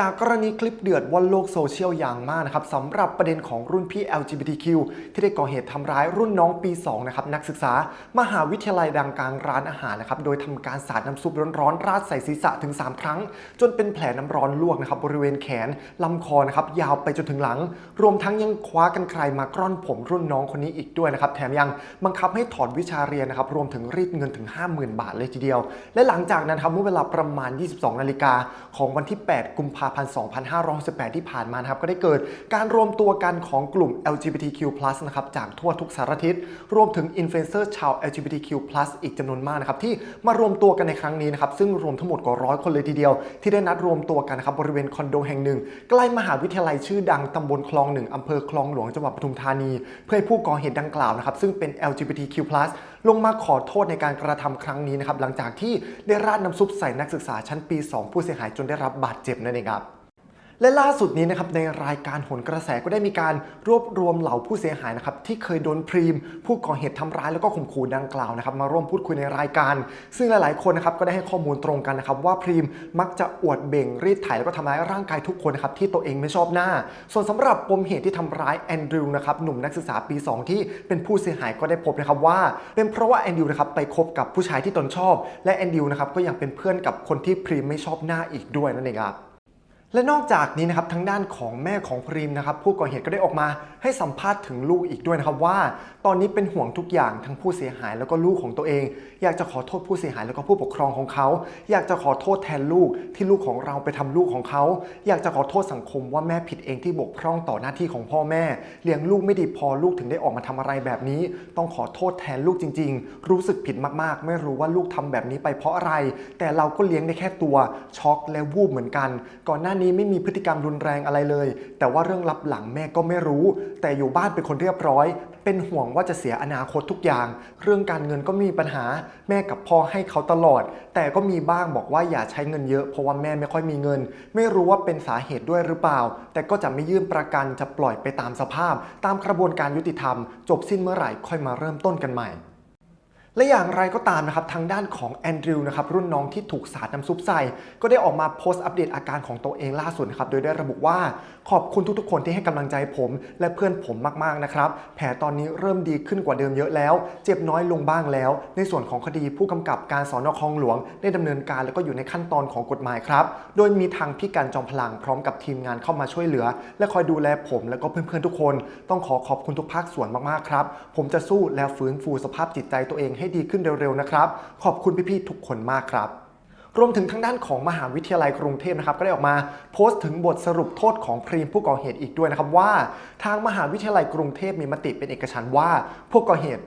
จากกรณีคลิปเดือดวันโลกโซเชียลอย่างมากนะครับสำหรับประเด็นของรุ่นพี่ LGBTQ ที่ได้ก่อเหตุทำร้ายรุ่นน้องปี 2 นะครับ นักศึกษา มหาวิทยาลัยดังกลางร้านอาหารนะครับ โดยทำการสาดน้ำซุปร้อนๆ ราดใส่ศีรษะถึง 3 ครั้ง จนเป็นแผลน้ำร้อนลวกนะครับ บริเวณแขนลำคอนะครับ ยาวไปจนถึงหลัง รวมทั้งยังคว้ากันไกลมากร่อนผมรุ่นน้องคนนี้อีกด้วยนะครับ แถมยังบังคับให้ถอนวิชาเรียนนะครับ รวมถึงรีดเงินถึง 50,000 บาทเลยทีเดียว และหลังจากนั้นครับเมื่อเวลาประมาณ 22 นาฬิกาของวันที่ 8 กุมภาพันธ์ 2568 ที่ผ่านมานะครับก็ได้เกิดการรวมตัวกันของกลุ่ม LGBTQ+ นะครับจากทั่วทุกสารทิศรวมถึงอินฟลูเอนเซอร์ชาว LGBTQ+ อีกจำนวนมากนะครับที่มารวมตัวกันในครั้งนี้นะครับซึ่งรวมทั้งหมดกว่าร้อยคนเลยทีเดียว ที่ได้นัดรวมตัวกันนะครับบริเวณคอนโดแห่งหนึ่ง ใกล้มหาวิทยาลัยชื่อดังตำบลคลองหนึ่งอำเภอคลองหลวงจังหวัดปทุมธานี เพื่อให้ผู้ก่อเหตุดังกล่าวนะครับซึ่งเป็น LGBTQ+ ลงมาขอโทษในการกระทำครั้งนี้นะครับหลังจากที่ได้ราดน้ำซุปใส่นักศึกษาชั้นปี 2 ผู้เสียหายจนได้รับบาดเจ็บนั่นเองครับ และล่าสุดนี้นะครับในรายการโหนกระแสก็ได้มีการรวบรวมเหล่าผู้เสียหายนะครับที่เคยโดนพรีม ผู้ก่อเหตุทำร้ายแล้วก็ข่มขู่ดังกล่าวนะครับมาร่วมพูดคุยในรายการ ซึ่งหลายๆคนนะครับก็ได้ให้ข้อมูลตรงกันนะครับว่าพรีมมักจะอวดเบ่งรีดไถแล้วก็ทำร้ายร่างกายทุกคนนะครับที่ตัวเองไม่ชอบหน้า ส่วนสำหรับปมเหตุที่ทำร้ายแอนดรูว์นะครับหนุ่มนักศึกษาปี 2 ที่เป็นผู้เสียหายก็ได้พบนะครับว่า เป็นเพราะว่าแอนดรูว์นะครับไปคบกับผู้ชายที่ตนชอบ และแอนดรูว์นะครับก็ยังเป็นเพื่อนกับคนที่พรีมไม่ชอบหน้าอีกด้วยนั่นเองครับ และนอกจากนี้นะครับทางด้านของแม่ของพรีมนะครับผู้ก่อเหตุก็ได้ออกมาให้สัมภาษณ์ถึงลูกอีกด้วยนะครับว่า ตอนนี้เป็นห่วงทุกอย่างทั้งผู้เสียหายแล้วก็ลูกของตัวเอง อยากจะขอโทษผู้เสียหายแล้วก็ผู้ปกครองของเขา อยากจะขอโทษแทนลูกที่ลูกของเราไปทำลูกของเขา อยากจะขอโทษสังคมว่าแม่ผิดเองที่บกพร่องต่อหน้าที่ของพ่อแม่เลี้ยงลูกไม่ดีพอลูกถึงได้ออกมาทำอะไรแบบนี้ ต้องขอโทษแทนลูกจริง ๆ รู้สึกผิดมากๆ ไม่รู้ว่าลูกทำแบบนี้ไปเพราะอะไร แต่เราก็เลี้ยงได้แค่ตัวช็อกและวูบเหมือนกัน ก่อนหน้านี้ไม่มีพฤติกรรมรุนแรงอะไรเลย แต่ว่าเรื่องลับหลังแม่ก็ไม่รู้ แต่อยู่บ้านเป็นคนเรียบร้อย เป็นห่วงว่าจะเสียอนาคตทุกอย่าง เรื่องการเงินก็ม่มีปัญหา แม่กับพ่อให้เขาตลอด แต่ก็มีบ้างบอกว่าอย่าใช้เงินเยอะเพราะว่าแม่ไม่ค่อยมีเงิน ไม่รู้ว่าเป็นสาเหตุด้วยหรือเปล่า แต่ก็จะไม่ยื่นประกันจะปล่อยไปตามสภาพ ตามกระบวนการยุติธรรม จบสิ้นเมื่อไหร่ค่อยมาเริ่มต้นกันใหม่ และอย่างไรก็ตามนะครับทางด้านของแอนดริวนะครับรุ่นน้องที่ถูกสาดน้ำซุปใส่ ก็ได้ออกมาโพสต์อัปเดตอาการของตัวเองล่าสุดนะครับโดยได้ระบุว่าขอบคุณทุกๆ คนที่ให้กำลังใจผม และเพื่อนผมมากๆนะครับแผลตอนนี้เริ่มดีขึ้นกว่าเดิมเยอะแล้ว เจ็บน้อยลงบ้างแล้ว ในส่วนของคดีผู้กำกับการสอนอคลองหลวง ได้ดำเนินการแล้วก็อยู่ในขั้นตอนของกฎหมายครับโดยมีทางพี่การจอมพลังพร้อมกับทีมงานเข้ามาช่วยเหลือ และคอยดูแลผมและก็เพื่อนๆทุกคน ต้องขอขอบคุณทุกภาคส่วนมากๆครับผมจะสู้และฟื้นฟูสภาพจิตใจตัวเองให้ดีขึ้นเร็วๆนะครับ ขอบคุณพี่ๆทุกคนมากครับรวมถึงทางด้านของมหาวิทยาลัยกรุงเทพนะครับก็ได้ออกมาโพสต์ถึงบทสรุปโทษของพรีมผู้ก่อเหตุอีกด้วยนะครับว่า ทางมหาวิทยาลัยกรุงเทพมีมติเป็นเอกฉันท์ว่า ผู้ก่อเหตุ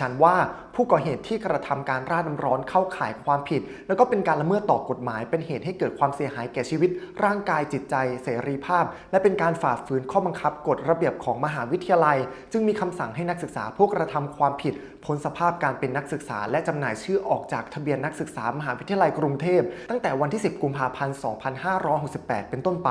ฉันว่าผู้ก่อเหตุที่กระทำการราดน้ำร้อนเข้าข่ายความผิด แล้วก็เป็นการละเมิดต่อกฎหมาย เป็นเหตุให้เกิดความเสียหายแก่ชีวิต ร่างกายจิตใจ เสรีภาพ และเป็นการฝ่าฝืนข้อบังคับกฎระเบียบของมหาวิทยาลัย จึงมีคำสั่งให้นักศึกษาผู้กระทำความผิดพ้นสภาพการเป็นนักศึกษา และจำหน่ายชื่อออกจากทะเบียนนักศึกษามหาวิทยาลัยกรุงเทพตั้งแต่วันที่ 10 กุมภาพันธ์ 2568 เป็นต้นไป